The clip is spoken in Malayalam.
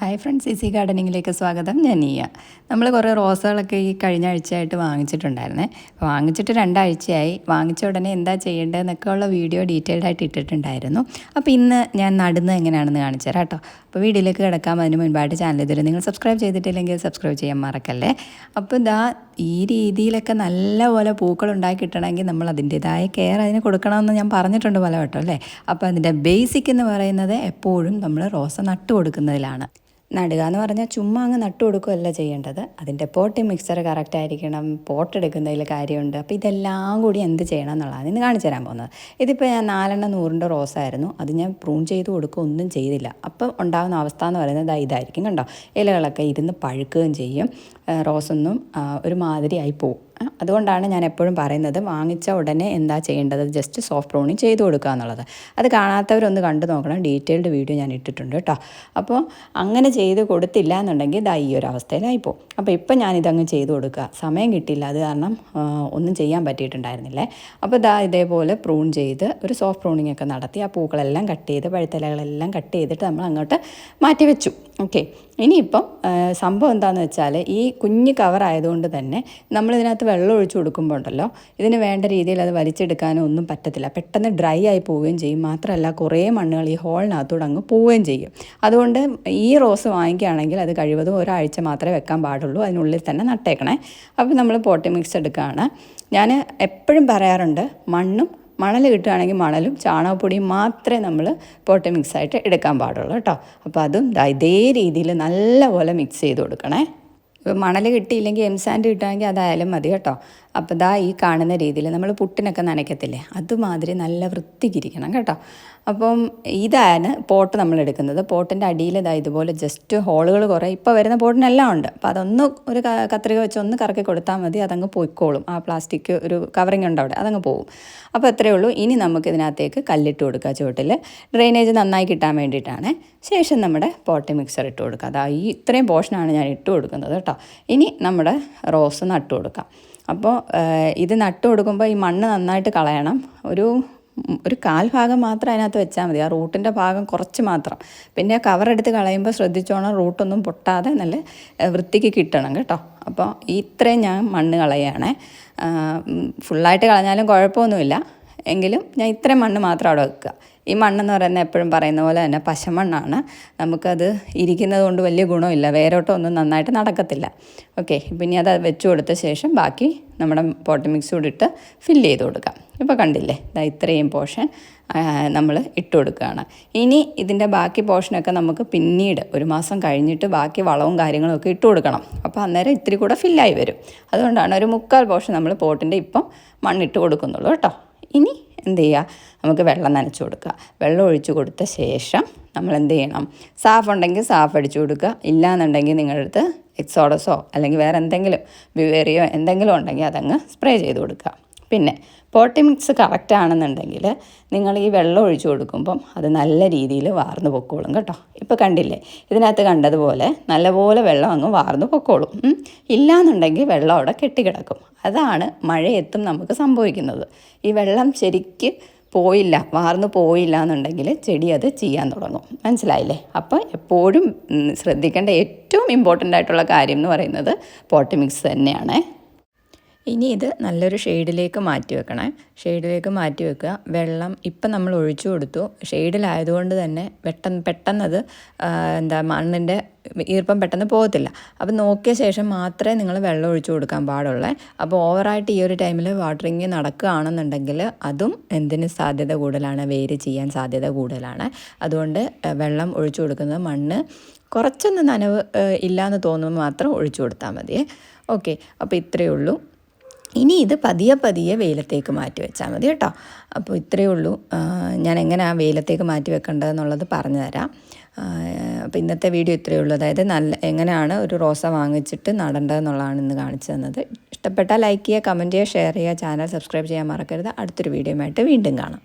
ഹായ് ഫ്രണ്ട്സ് ഈസി ഗാർഡനിങ്ങിലേക്ക് സ്വാഗതം. ഞാൻ നീയ. നമ്മൾ കുറേ റോസുകളൊക്കെ ഈ കഴിഞ്ഞ ആഴ്ചയായിട്ട് വാങ്ങിച്ചിട്ടുണ്ടായിരുന്നേ. അപ്പോൾ വാങ്ങിച്ചിട്ട് രണ്ടാഴ്ചയായി. വാങ്ങിച്ച ഉടനെ എന്താ ചെയ്യേണ്ടതെന്നൊക്കെ ഉള്ള വീഡിയോ ഡീറ്റെയിൽഡ് ആയിട്ട് ഇട്ടിട്ടുണ്ടായിരുന്നു. അപ്പോൾ ഇന്ന് ഞാൻ നടുന്നത് എങ്ങനെയാണെന്ന് കാണിച്ചു തരാം കേട്ടോ. അപ്പോൾ വീഡിയോയിലേക്ക് കിടക്കാം. അതിന് മുൻപായിട്ട് ചാനൽ ഇതുവരെ നിങ്ങൾ സബ്സ്ക്രൈബ് ചെയ്തിട്ടില്ലെങ്കിൽ സബ്സ്ക്രൈബ് ചെയ്യാൻ മറക്കല്ലേ. അപ്പോൾ ഇതാ ഈ രീതിയിലൊക്കെ നല്ലപോലെ പൂക്കൾ ഉണ്ടാക്കി കിട്ടണമെങ്കിൽ നമ്മൾ അതിന്റെതായ കെയർ അതിന് കൊടുക്കണമെന്ന് ഞാൻ പറഞ്ഞിട്ടുണ്ട് പല വട്ടം അല്ലേ? അപ്പോൾ അതിന്റെ ബേസിക് എന്ന് പറയുന്നത് എപ്പോഴും നമ്മൾ റോസ നട്ടു കൊടുക്കുന്നതിലാണ് നടുക എന്ന് പറഞ്ഞാൽ ചുമ്മാ അങ്ങ് നട്ടു കൊടുക്കുകയല്ല ചെയ്യേണ്ടത്. അതിന്റെ പോട്ട് മിക്സർ കറക്റ്റ് ആയിരിക്കണം പോട്ട് എടുക്കുന്നതിൽ കാര്യമുണ്ട്. അപ്പോൾ ഇതെല്ലാം കൂടി എന്ത് ചെയ്യണം എന്നുള്ളതാണ് ഇന്ന് കാണിച്ചു തരാൻ പോകുന്നത്. ഇതിപ്പോൾ ഞാൻ നാലെണ്ണം നൂറിന്റെ റോസായിരുന്നു അത് ഞാൻ പ്രൂൺ ചെയ്ത് കൊടുക്കുക ഒന്നും ചെയ്തില്ല. അപ്പം ഉണ്ടാകുന്ന അവസ്ഥ എന്ന് പറയുന്നത് ഇതായിരിക്കും കണ്ടോ? ഇലകളൊക്കെ ഇരുന്ന് പഴുക്കുകയും ചെയ്യും. റോസൊന്നും ഒരു മാതിരിയായി പോകും അതുകൊണ്ടാണ് ഞാൻ എപ്പോഴും പറയുന്നത് വാങ്ങിച്ച ഉടനെ എന്താ ചെയ്യേണ്ടത്? ജസ്റ്റ് സോഫ്റ്റ് ബ്രൗണിങ് ചെയ്ത് കൊടുക്കുക എന്നുള്ളത്. അത് കാണാത്തവരൊന്ന് കണ്ടു നോക്കണം. ഡീറ്റെയിൽഡ് വീഡിയോ ഞാൻ ഇട്ടിട്ടുണ്ട് കേട്ടോ. അപ്പോൾ അങ്ങനെ ചെയ്ത് കൊടുത്തില്ല എന്നുണ്ടെങ്കിൽ ഇതാ ഈ ഒരു അവസ്ഥയിലായിപ്പോൾ അപ്പോൾ ഇപ്പം ഞാനിതങ്ങ് ചെയ്ത് കൊടുക്കുക. സമയം കിട്ടിയില്ല. അത് കാരണം ഒന്നും ചെയ്യാൻ പറ്റിയിട്ടുണ്ടായിരുന്നില്ലേ? അപ്പോൾ ഇതാ ഇതേപോലെ പ്രൂൺ ചെയ്ത് ഒരു സോഫ്റ്റ് പ്രൂണിങ് ഒക്കെ നടത്തി ആ പൂക്കളെല്ലാം കട്ട് ചെയ്ത് പഴുത്തലകളെല്ലാം കട്ട് ചെയ്തിട്ട് നമ്മൾ അങ്ങോട്ട് മാറ്റി വെച്ചു ഓക്കെ ഇനിയിപ്പം സംഭവം എന്താണെന്ന് വെച്ചാൽ ഈ കുഞ്ഞ് കവറായതുകൊണ്ട് തന്നെ നമ്മളിതിനകത്ത് വെള്ളം ഒഴിച്ചു കൊടുക്കുമ്പോൾ ഉണ്ടല്ലോ ഇതിന് വേണ്ട രീതിയിൽ അത് വലിച്ചെടുക്കാനോ ഒന്നും പറ്റത്തില്ല. പെട്ടെന്ന് ഡ്രൈ ആയി പോവുകയും ചെയ്യും. മാത്രമല്ല കുറേ മണ്ണുകൾ ഈ ഹോളിനകത്തൂടെ അങ്ങ് പോവുകയും ചെയ്യും. അതുകൊണ്ട് ഈ റോസ് വാങ്ങിക്കുകയാണെങ്കിൽ അത് കഴിവതും ഒരാഴ്ച മാത്രമേ വെക്കാൻ പാടുള്ളൂ. അതിനുള്ളിൽ തന്നെ നട്ടേക്കണേ. അപ്പോൾ നമ്മൾ പോട്ടി മിക്സ് എടുക്കുകയാണ്. ഞാൻ എപ്പോഴും പറയാറുണ്ട് മണ്ണും മണൽ കിട്ടുകയാണെങ്കിൽ മണലും ചാണകപ്പൊടിയും മാത്രമേ നമ്മൾ പോട്ടി മിക്സായിട്ട് എടുക്കാൻ പാടുള്ളൂ കേട്ടോ. അപ്പോൾ അതും ഇതേ രീതിയിൽ നല്ലപോലെ മിക്സ് ചെയ്ത് കൊടുക്കണേ. മണൽ കിട്ടിയില്ലെങ്കിൽ എം സാൻഡ് കിട്ടുകയാണെങ്കിൽ അതായാലും മതി കേട്ടോ. അപ്പോൾ ദാ ഈ കാണുന്ന രീതിയിൽ നമ്മൾ പുട്ടിനൊക്കെ നനയ്ക്കത്തില്ലേ? അതുമാതിരി നല്ല വൃത്തിക്കിരിക്കണം കേട്ടോ. അപ്പം ഇതാണ് പോട്ട് നമ്മൾ എടുക്കുന്നത്. പോട്ടിന്റെ അടിയിൽ ഇതാ ഇതുപോലെ ജസ്റ്റ് ഹോളുകൾ കുറേ ഇപ്പോൾ വരുന്ന പോട്ടിനെല്ലാം ഉണ്ട്. അപ്പോൾ അതൊന്ന് ഒരു കത്രിക വെച്ച് ഒന്ന് കറക്കി കൊടുത്താൽ മതി. അതങ്ങ് പോയിക്കോളും. ആ പ്ലാസ്റ്റിക് ഒരു കവറിങ് ഉണ്ട് അവിടെ. അതങ്ങ് പോകും അപ്പോൾ അത്രയേ ഉള്ളൂ. ഇനി നമുക്ക് ഇതിനകത്തേക്ക് കല്ലിട്ട് കൊടുക്കുക ചുവട്ടിൽ. ഡ്രെയിനേജ് നന്നായി കിട്ടാൻ വേണ്ടിയിട്ടാണ്. ശേഷം നമ്മുടെ പോട്ടി മിക്സർ ഇട്ട് കൊടുക്കുക അതാ ഈ ഇത്രയും പോർഷനാണ് ഞാൻ ഇട്ട് കൊടുക്കുന്നത് കേട്ടോ. ഇനി നമ്മുടെ റോസ് നട്ടു കൊടുക്കാം. അപ്പോൾ ഇത് നട്ടു കൊടുക്കുമ്പോൾ ഈ മണ്ണ് നന്നായിട്ട് കളയണം. ഒരു ഒരു കാൽ ഭാഗം മാത്രം അതിനകത്ത് വെച്ചാൽ മതി. ആ റൂട്ടിന്റെ ഭാഗം കുറച്ച് മാത്രം. പിന്നെ കവറെടുത്ത് കളയുമ്പോൾ ശ്രദ്ധിച്ചോണം റൂട്ടൊന്നും പൊട്ടാതെ നല്ല വൃത്തിക്ക് കിട്ടണം കേട്ടോ. അപ്പോൾ ഇത്രയും ഞാൻ മണ്ണ് കളയുകയാണേ. ഫുള്ളായിട്ട് കളഞ്ഞാലും കുഴപ്പമൊന്നുമില്ല. എങ്കിലും ഞാൻ ഇത്രയും മണ്ണ് മാത്രം അവിടെ വെക്കുക. ഈ മണ്ണെന്ന് പറയുന്നത് എപ്പോഴും പറയുന്ന പോലെ തന്നെ പശമണ്ണാണ്. നമുക്കത് ഇരിക്കുന്നത് കൊണ്ട് വലിയ ഗുണമില്ല. വേരോട്ടം ഒന്നും നന്നായിട്ട് നടക്കത്തില്ല. ഓക്കെ പിന്നെ അത് വെച്ചു കൊടുത്ത ശേഷം ബാക്കി നമ്മുടെ പോട്ട് മിക്സ് കൂടി ഇട്ട് ഫില്ല് ചെയ്ത് കൊടുക്കാം. ഇപ്പോൾ കണ്ടില്ലേ? ഇതാ ഇത്രയും പോർഷൻ നമ്മൾ ഇട്ട് കൊടുക്കുകയാണ്. ഇനി ഇതിന്റെ ബാക്കി പോർഷനൊക്കെ നമുക്ക് പിന്നീട് ഒരു മാസം കഴിഞ്ഞിട്ട് ബാക്കി വളവും കാര്യങ്ങളും ഒക്കെ ഇട്ട് കൊടുക്കണം. അപ്പോൾ അന്നേരം ഇത്തിരി കൂടെ ഫില്ലായി വരും. അതുകൊണ്ടാണ് ഒരു മുക്കാൽ പോർഷൻ നമ്മൾ പോട്ടിന്റെ ഇപ്പം മണ്ണിട്ട് കൊടുക്കുന്നുള്ളൂ കേട്ടോ. ഇനി എന്ത് ചെയ്യുക? നമുക്ക് വെള്ളം നനച്ചു കൊടുക്കുക. വെള്ളം ഒഴിച്ചു കൊടുത്ത ശേഷം നമ്മൾ എന്ത് ചെയ്യണം? സാഫ് ഉണ്ടെങ്കിൽ സാഫ് അടിച്ചു കൊടുക്കുക. ഇല്ലാന്നുണ്ടെങ്കിൽ നിങ്ങളുടെ അടുത്ത് എക്സോഡസോ അല്ലെങ്കിൽ വേറെ എന്തെങ്കിലും വിവേറിയോ എന്തെങ്കിലും ഉണ്ടെങ്കിൽ അതങ്ങ് സ്പ്രേ ചെയ്ത് കൊടുക്കുക. പിന്നെ പോട്ടി മിക്സ് കറക്റ്റ് ആണെന്നുണ്ടെങ്കിൽ നിങ്ങൾ ഈ വെള്ളം ഒഴിച്ചു കൊടുക്കുമ്പം അത് നല്ല രീതിയിൽ വാർന്നു പൊക്കോളും കേട്ടോ. ഇപ്പോൾ കണ്ടില്ലേ? ഇതിനകത്ത് കണ്ടതുപോലെ നല്ലപോലെ വെള്ളം അങ്ങ് വാർന്നു പൊക്കോളും. ഇല്ലാന്നുണ്ടെങ്കിൽ വെള്ളം അവിടെ കെട്ടിക്കിടക്കും. അതാണ് മഴയെത്തും നമുക്ക് സംഭവിക്കുന്നത്. ഈ വെള്ളം ശരിക്ക് പോയില്ല വാർന്നു പോയില്ല എന്നുണ്ടെങ്കിൽ ചെടി അത് ചെയ്യാൻ തുടങ്ങും. മനസ്സിലായില്ലേ? അപ്പോൾ എപ്പോഴും ശ്രദ്ധിക്കേണ്ട ഏറ്റവും ഇമ്പോർട്ടന്റ് ആയിട്ടുള്ള കാര്യം എന്ന് പറയുന്നത് പോട്ടി മിക്സ് തന്നെയാണ്. ഇനി ഇത് നല്ലൊരു ഷെയ്ഡിലേക്ക് മാറ്റി വെക്കണേ. ഷെയ്ഡിലേക്ക് മാറ്റി വെക്കുക. വെള്ളം ഇപ്പം നമ്മൾ ഒഴിച്ചു കൊടുത്തു. ഷെയ്ഡിലായതുകൊണ്ട് തന്നെ പെട്ടെന്ന് പെട്ടെന്നത് എന്താ മണ്ണിന്റെ ഈർപ്പം പെട്ടെന്ന് പോകത്തില്ല. അപ്പം നോക്കിയ ശേഷം മാത്രമേ നിങ്ങൾ വെള്ളം ഒഴിച്ചു കൊടുക്കാൻ പാടുള്ളേ. അപ്പോൾ ഓവറായിട്ട് ഈ ഒരു ടൈമിൽ വാട്ടറിങ് നടക്കുകയാണെന്നുണ്ടെങ്കിൽ അതും എന്തിന് സാധ്യത കൂടുതലാണ്? വേര് ചെയ്യാൻ സാധ്യത കൂടുതലാണ്. അതുകൊണ്ട് വെള്ളം ഒഴിച്ചു കൊടുക്കുന്നത് മണ്ണ് കുറച്ചൊന്ന് നനവ് ഇല്ലയെന്ന് തോന്നുമ്പോൾ മാത്രം ഒഴിച്ചു കൊടുത്താൽ മതിയേ ഓക്കെ. അപ്പോൾ ഇത്രയേ ഉള്ളൂ. ഇനി ഇത് പതിയെ പതിയെ വെയിലത്തേക്ക് മാറ്റി വെച്ചാൽ മതി കേട്ടോ. അപ്പോൾ ഇത്രയേ ഉള്ളൂ. ഞാൻ എങ്ങനെ ആ വെയിലത്തേക്ക് മാറ്റി വെക്കേണ്ടതെന്നുള്ളത് പറഞ്ഞു തരാം അപ്പോൾ ഇന്നത്തെ വീഡിയോ ഇത്രയേ ഉള്ളൂ. അതായത് നല്ല എങ്ങനെയാണ് ഒരു റോസ വാങ്ങിച്ചിട്ട് നടേണ്ടതെന്നുള്ളതാണ് ഇന്ന് കാണിച്ചു തന്നത്. ഇഷ്ടപ്പെട്ടാൽ ലൈക്ക് ചെയ്യുക കമന്റ് ചെയ്യുക ഷെയർ ചെയ്യുക ചാനൽ സബ്സ്ക്രൈബ് ചെയ്യാൻ മറക്കരുത്. അടുത്തൊരു വീഡിയോയുമായിട്ട് വീണ്ടും കാണാം.